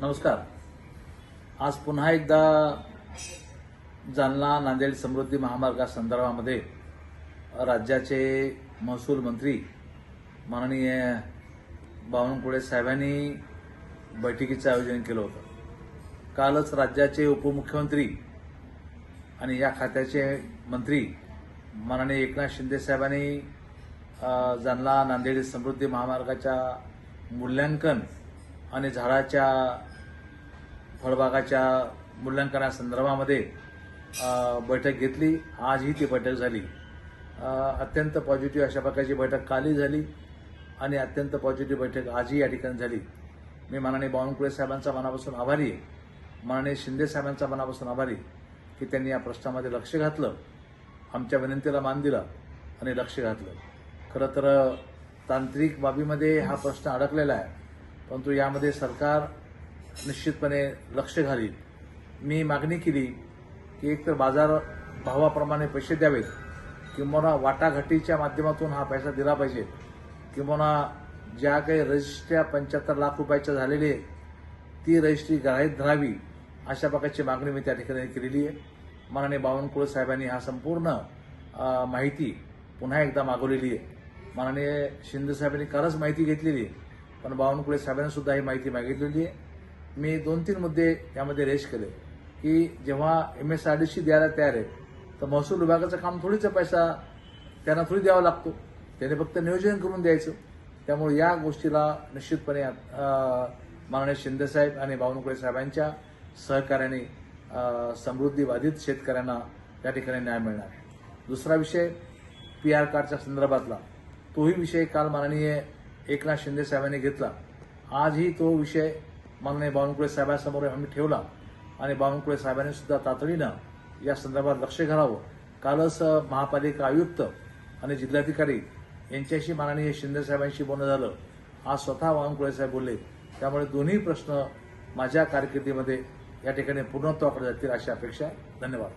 नमस्कार. आज पुन्हा एकदा जालना नांदेड समृद्धी महामार्गासंदर्भामध्ये राज्याचे महसूल मंत्री माननीय बावनकुळे साहेबांनी बैठकीचं आयोजन केलं होतं. कालच राज्याचे उपमुख्यमंत्री आणि या खात्याचे मंत्री माननीय एकनाथ शिंदे साहेबांनी जालना नांदेड समृद्धी महामार्गाच्या मूल्यांकन आणि झाडाच्या फळबागाच्या मूल्यांकनासंदर्भामध्ये बैठक घेतली. आजही ती बैठक झाली. अत्यंत पॉझिटिव्ह अशा प्रकारची बैठक कालही झाली आणि अत्यंत पॉझिटिव्ह बैठक आजही या ठिकाणी झाली. मी माननीय बावनकुळे साहेबांचा मनापासून आभारी आहे. माननीय शिंदे साहेबांचा मनापासून आभारी की त्यांनी या प्रश्नामध्ये लक्ष घातलं आमच्या विनंतीला मान दिला आणि लक्ष घातलं. खरं तर तांत्रिक बाबीमध्ये हा प्रश्न अडकलेला आहे. परंतु यामध्ये सरकार निश्चितपणे लक्ष घालील. मी मागणी केली की एकतर बाजार भावाप्रमाणे पैसे द्यावेत किंवा वाटाघाटीच्या माध्यमातून हा पैसा दिला पाहिजे किंवा ज्या काही रजिस्ट्र्या पंच्याहत्तर लाख रुपयाच्या झालेली आहे ती रजिस्ट्री ग्राह्य धरावी अशा प्रकारची मागणी मी त्या ठिकाणी केलेली आहे. माननीय बावनकुळे साहेबांनी हा संपूर्ण माहिती पुन्हा एकदा मागवलेली आहे. माननीय शिंदे साहेबांनी कालच माहिती घेतलेली आहे. पण बावनकुळे साहेबांनी सुद्धा ही माहिती मागितलेली आहे. मी दोन तीन मुद्दे यामध्ये रेश केले की जेव्हा M S R D C द्यायला तयार आहे तर महसूल विभागाचं काम थोडीचा पैसा त्यांना थोडी द्यावा लागतो. त्याने फक्त नियोजन करून द्यायचं. त्यामुळे या गोष्टीला निश्चितपणे अ, माननीय शिंदेसाहेब आणि बावनकुळे साहेबांच्या सहकार्याने अ, शेतकऱ्यांना त्या ठिकाणी न्याय मिळणार. आहे दुसरा विषय पी आर कार्डच्या संदर्भातला. तोही विषय काल माननीय एकनाथ शिंदे साहेबांनी घेतला. आजही तो विषय माननीय बावनकुळे साहेबांसमोर आम्ही ठेवला आणि बावनकुळे साहेबांनी सुद्धा तातडीनं या संदर्भात लक्ष घालावं. कालच महापालिका आयुक्त आणि जिल्हाधिकारी यांच्याशी माननीय शिंदे साहेबांशी बोलणं झालं. आज स्वतः बावनकुळे साहेब बोलले. त्यामुळे दोन्ही प्रश्न माझ्या कारकिर्दीमध्ये या ठिकाणी पूर्णत्वाकडे जातील अशी अपेक्षा. आहे धन्यवाद.